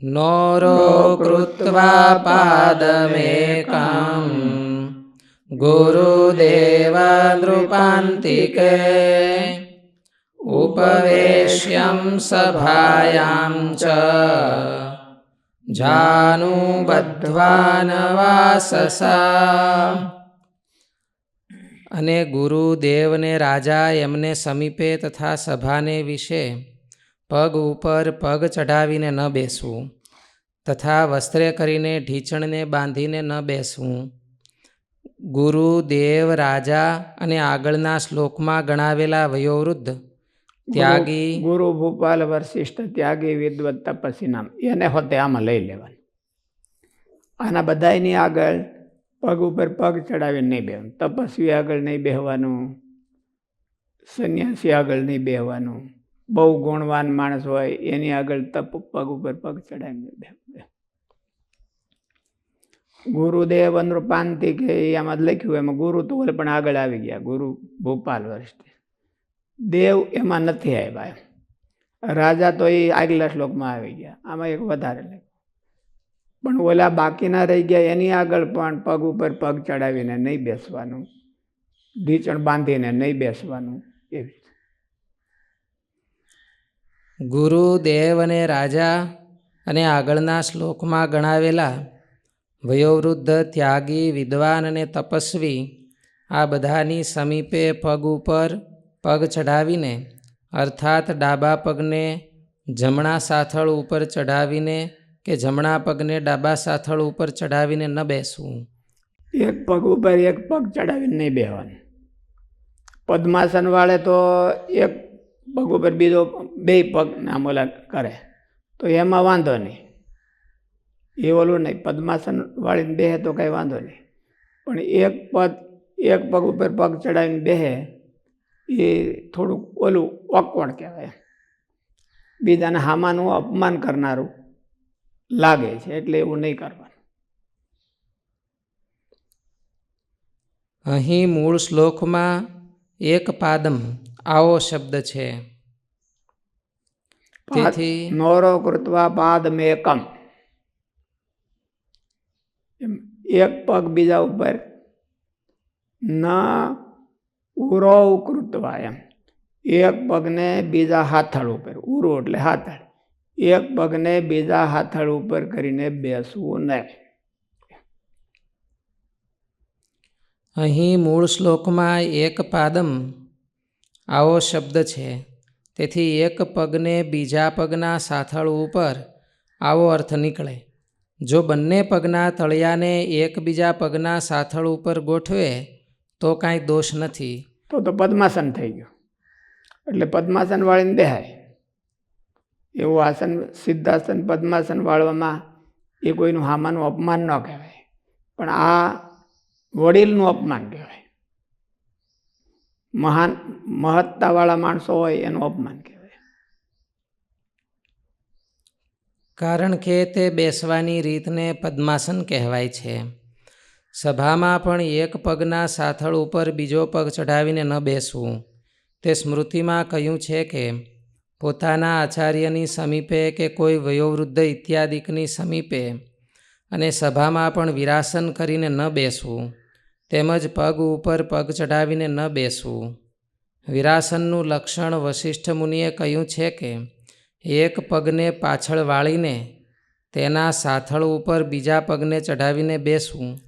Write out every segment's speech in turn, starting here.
નોરો કૃત્વા પાદમેકં ગુરુદેવનૃપાન્તિકે ઉપવેશ્યં સભાયાં ચ જાનુબધ્વાનવાસસા અને ગુરુદેવને રાજા એમને સમીપે તથા સભાને વિશે પગ ઉપર પગ ચઢાવીને ન બેસવું તથા વસ્ત્રે કરીને ઢીંચણને બાંધીને ન બેસવું. ગુરુદેવ રાજા અને આગળના શ્લોકમાં ગણાવેલા વયોવૃદ્ધ ત્યાગી ગુરુ ભૂપાલ વરસિષ્ઠ ત્યાગી વિદ્વત તપસ્વી નામ એને હોતે આમાં લઈ લેવાનું. આના બધાયની આગળ પગ ઉપર પગ ચડાવીને નહીં બેહવાનું તપસ્વી આગળ નહીં બેહવાનું સંન્યાસી આગળ નહીં બેહવાનું બહુ ગુણવાન માણસ હોય, એની આગળ તપ, પગ ઉપર પગ ચડાવીને ગુરુદેવ અનુપાંતિ કે એ આમાં લખ્યું, એમાં ગુરુ તો ઓલે પણ આગળ આવી ગયા, ગુરુ ભોપાલ વર્ષથી. દેવ એમાં નથી આવ્યા એમ. રાજા તો એ આગલા શ્લોકમાં આવી ગયા, આમાં એક વધારે લખ્યું. પણ ઓલા બાકીના રહી ગયા, એની આગળ પણ પગ ઉપર પગ ચડાવીને નહીં બેસવાનું, ઢીચણ બાંધીને નહીં બેસવાનું, એવી. ગુરુદેવ અને રાજા અને આગળના શ્લોકમાં ગણાવેલા વયોવૃદ્ધ ત્યાગી, વિદ્વાન અને તપસ્વી આ બધાની સમીપે પગ ઉપર પગ ચઢાવીને, અર્થાત ડાબા પગને જમણા સાથળ ઉપર ચઢાવીને કે જમણા પગને ડાબા સાથળ ઉપર ચઢાવીને ન બેસવું. એક પગ ઉપર એક પગ ચઢાવીને નહીં બેહવાનું. પદ્માસન વાળે તો એક પગ ઉપર બીજો બે પગ આમ ઓલા કરે. તો એમાં વાંધો નહીં. એ ઓલું નહીં, પદ્માસન વાળીને બેહે તો કાંઈ વાંધો નહીં. પણ એક પદ, એક પગ ઉપર પગ ચડાવીને બેહે, એ થોડુંક ઓલું ઓકવણ કહેવાય. બીજાને હામાનું અપમાન કરનારું લાગે છે, એટલે એવું નહીં કરવાનું. અહીં મૂળ શ્લોકમાં એક પાદમ આવો શબ્દ છે. તેથી નોરો કૃત્વા પાદ મેકમ. એક પગ બીજા ઉપર. ના ઉરો કૃત્વા એમ. એક પગને બીજા હાથળ ઉપર. ઉરો એટલે હાથળ. એક પગને બીજા હાથળ ઉપર કરીને બેસવું નહીં. અહીં મૂળ શ્લોકમાં એક પાદમ આવો શબ્દ છે. તેથી એક પગને બીજા પગના સાથળ ઉપર આવો અર્થ નીકળે. જો બંને પગના તળિયાને એકબીજા પગના સાથળ ઉપર ગોઠવે, તો કાંઈ દોષ નથી. તો તો પદ્માસન થઈ ગયું. એટલે પદ્માસન વાળીને દેહાય એવું આસન, સિદ્ધાસન, પદ્માસન વાળવામાં એ કોઈનું હામાનું અપમાન ન કહેવાય. પણ આ વડીલનું અપમાન કહેવાય. મહાન, મહત્તાવાળા માણસો હોય એનું અપમાન કહેવાય. કારણ કે તે બેસવાની રીતને પદ્માસન કહેવાય છે. સભામાં પણ એક પગના સાથળ ઉપર બીજો પગ ચઢાવીને ન બેસવું. તે સ્મૃતિમાં કહ્યું છે કે, પોતાના આચાર્યની સમીપે કે કોઈ વયોવૃદ્ધ ઇત્યાદિકની સમીપે અને સભામાં પણ વિરાસન કરીને ન બેસવું. તેમજ પગ ઉપર પગ ચઢાવીને ન બેસવું. વિરાસનનું લક્ષણ વશિષ્ઠ મુનિએ કહ્યું છે કે એક પગને પાછળ વાળીને તેના સાથળ ઉપર બીજા પગને ચઢાવીને બેસવું.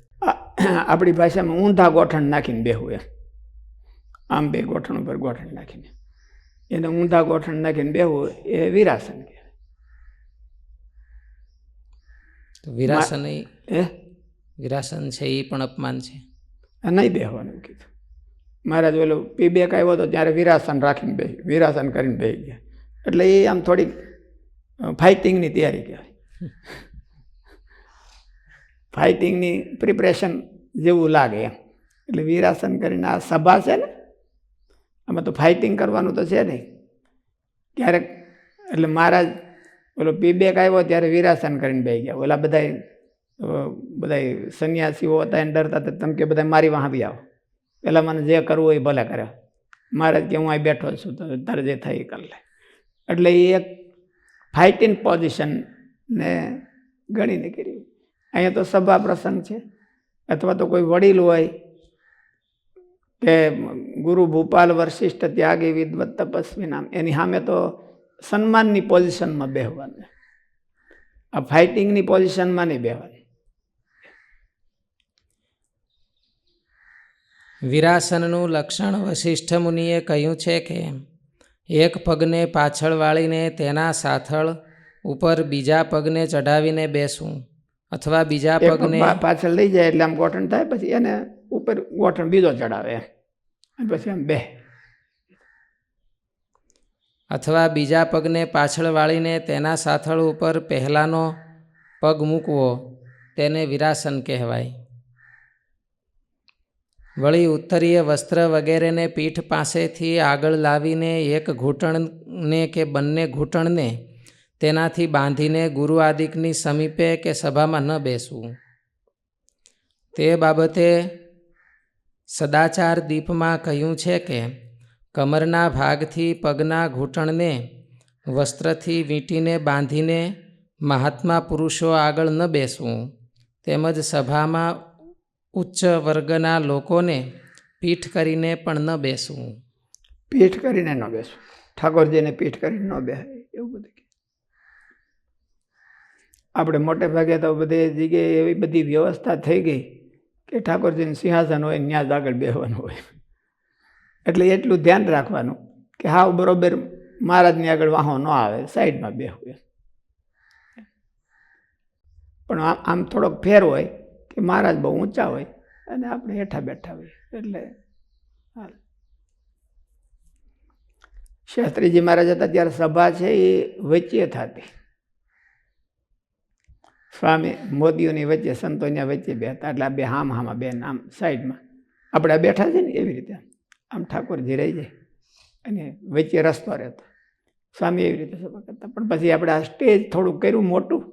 આપણી ભાષામાં ઊંધા ગોઠણ નાખીને બેહવું એમ. આમ બે ગોઠણ ઉપર ગોઠણ નાખીને. એને ઊંધા ગોઠણ નાખીને બેહવું એ વિરાસન કહેવાય. વિરાસન એ વિરાસન છે એ પણ અપમાન છે. નહીં બેહવાનું કીધું. મહારાજ ઓલું પીબેક આવ્યો હતો ત્યારે વિરાસન રાખીને બે વિરાસન કરીને બે ગયા. એટલે એ આમ થોડીક ફાઇટિંગની તૈયારી કહેવાય. ફાઇટિંગની પ્રિપરેશન જેવું લાગે એમ. એટલે વિરાસન કરીને આ સભા છે ને, આમાં તો ફાઇટિંગ કરવાનું તો છે નહીં. ક્યારેક, એટલે મહારાજ ઓલો પીબેક આવ્યો ત્યારે વિરાસન કરીને બે ગયા. ઓલા બધા બધા સંન્યાસીઓ હતા, એને ડરતા હતા, તમે કે બધા મારી વાં આવી પહેલાં મને જે કરવું હોય ભલે કરે. મારે કે હું અહીં બેઠો છું, તો તારે જે થાય એ કરી લે. એટલે એ એક ફાઇટિંગ પોઝિશન ને ગણીને કર્યું. અહીંયા તો સભા પ્રસંગ છે. અથવા તો કોઈ વડીલ હોય કે ગુરુ ભૂપાલ વરશિષ્ઠ ત્યાગી વિદવત તપસ્વી નામ, એની સામે તો સન્માનની પોઝિશનમાં બેહવાનું આ ફાઇટિંગની પોઝિશનમાં નહીં બેહવાનું. વિરાસનનું લક્ષણ વશિષ્ઠ મુનિએ કહ્યું છે કે એક પગને પાછળ વાળીને તેના સાથળ ઉપર બીજા પગને ચઢાવીને બેસવું અથવા બીજા પગને પાછળ લઈ જાય એટલે આમ ગોઠણ થાય પછી એને ઉપર ગોઠણ બીજો ચડાવે અને પછી આમ બે. અથવા બીજા પગને પાછળ વાળીને તેના સાથળ ઉપર પહેલાંનો પગ મૂકવો તેને વિરાસન કહેવાય. વળી ઉત્તરીય વસ્ત્ર વગેરેને પીઠ પાસેથી આગળ લાવીને એક ઘૂંટણને કે બંને ઘૂંટણને તેનાથી બાંધીને ગુરુ આદિકની સમીપે કે સભામાં ન બેસવું. તે બાબતે સદાચાર દીપમાં કહ્યું છે કે, કમરના ભાગથી પગના ઘૂંટણને વસ્ત્રથી વીંટીને બાંધીને મહાત્મા પુરુષો આગળ ન બેસવું. તેમજ સભામાં ઉચ્ચ વર્ગના લોકોને પીઠ કરીને પણ ન બેસવું. પીઠ કરીને ન બેસવું. ઠાકોરજીને પીઠ કરીને ન બેસે. એવું બધું આપણે મોટે ભાગે તો બધી જગ્યાએ એવી બધી વ્યવસ્થા થઈ ગઈ કે ઠાકોરજીનું સિંહાસન હોય ત્યાં જ આગળ બેસવાનું હોય. એટલે એટલું ધ્યાન રાખવાનું કે હાવ બરોબર મહારાજની આગળ વાહો ન આવે, સાઈડમાં એમ. પણ આમ થોડોક ફેર હોય કે મહારાજ બહુ ઊંચા હોય અને આપણે હેઠા બેઠા હોય. એટલે હાલ. શાસ્ત્રીજી મહારાજ હતા ત્યારે સભા છે એ વચ્ચે થતી. સ્વામી મોદીઓની વચ્ચે, સંતોની વચ્ચે બેઠા એટલે આ બે હામ હામાં બે આમ સાઈડમાં. આપણે બેઠા છે ને એવી રીતે. આમ ઠાકોરજી રહી જાય અને વચ્ચે રસ્તો રહેતો. સ્વામી એવી રીતે સભા કરતા. પણ પછી આપણે આ સ્ટેજ થોડું કર્યું મોટું.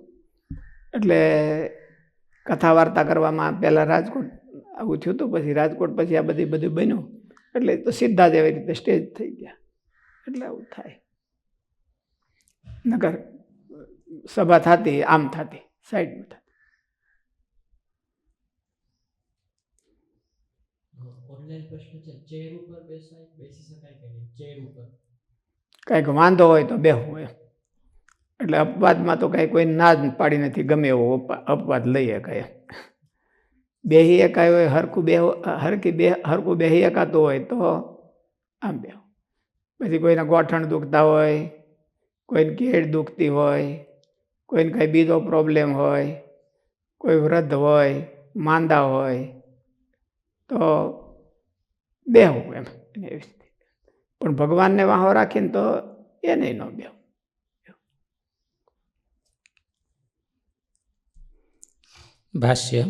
એટલે કથા વાર્તા કરવામાં પહેલાં રાજકોટ આવું થયું હતું પછી રાજકોટ પછી આ બધી બધું બન્યું. એટલે તો સીધા જ એવી રીતે સ્ટેજ થઈ ગયા. એટલે આવું થાય. નગર સભા થતી આમ થતી સાઈડમાં થતી. કાંઈક વાંધો હોય તો બેહવું એમ. એટલે અપવાદમાં તો કાંઈ કોઈ ના જ પાડી નથી, ગમે એવો અપવાદ લઈએ કાંઈ. બેહી એકાય હોય, હરખું બે હરખી બે હરખું બેહી એકાતું હોય તો આમ બે પછી કોઈને ગોઠણ દુખતા હોય, કોઈને કેડ દુખતી હોય, કોઈને કાંઈ બીજો પ્રોબ્લેમ હોય, કોઈ વૃદ્ધ હોય, માંદા હોય, તો બેહવું એમ. એવી પણ ભગવાનને વાહો રાખીને તો એ નહીં ન બેહવું ભાષ્ય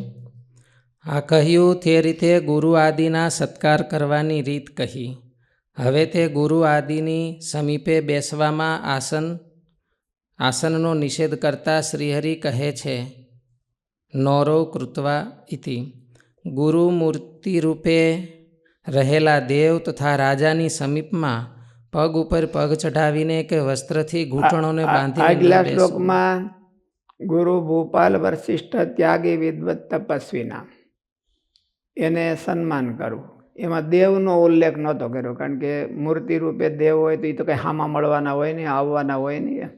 આ કહ્યું તે રીતે ગુરુ આદિના સત્કાર કરવાની રીત કહી. હવે તે ગુરુ આદિની સમીપે બેસવામાં આસન આસનનો નિષેધ કરતા શ્રીહરિ કહે છે નોરો કૃત્વા ઇતિ. ગુરુ મૂર્તિ રૂપે રહેલા દેવ તથા રાજાની સમીપમાં પગ ઉપર પગ ચઢાવીને કે વસ્ત્રથી ઘૂંટણોને બાંધી આગલા શ્લોકમાં ગુરુ ભૂપાલ વશિષ્ઠ ત્યાગી વિદ્વત તપસ્વીના. એને સન્માન કરવું એમાં દેવનો ઉલ્લેખ નહોતો કર્યો, કારણ કે મૂર્તિ રૂપે દેવ હોય તો એ તો કંઈ હામાં મળવાના હોય નહીં, આવવાના હોય નહીં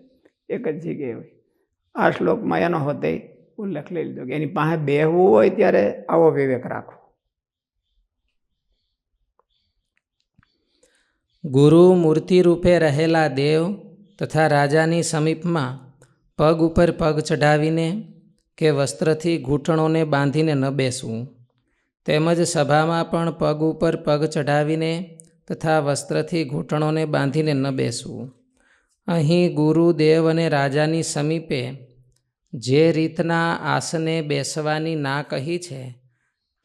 એક જ જગ્યાએ હોય. આ શ્લોકમાં એનો હોતે ઉલ્લેખ લઈ લીધો કે એની પાસે બેહવું હોય ત્યારે આવો વિવેક રાખવો ગુરુ મૂર્તિ રૂપે રહેલા દેવ તથા રાજાની સમીપમાં પગ ઉપર પગ ચઢાવીને કે વસ્ત્રથી ઘૂંટણોને બાંધીને ન બેસવું. તેમજ સભામાં પણ પગ ઉપર પગ ચઢાવીને તથા વસ્ત્રથી ઘૂંટણોને બાંધીને ન બેસવું. અહીં ગુરુદેવ અને રાજાની સમીપે જે રીતના આસને બેસવાની ના કહી છે,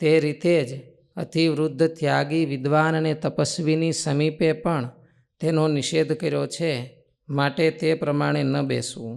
તે રીતે જ અતિવૃદ્ધ ત્યાગી વિદ્વાન અને તપસ્વીની સમીપે પણ તેનો નિષેધ કર્યો છે, માટે તે પ્રમાણે ન બેસવું.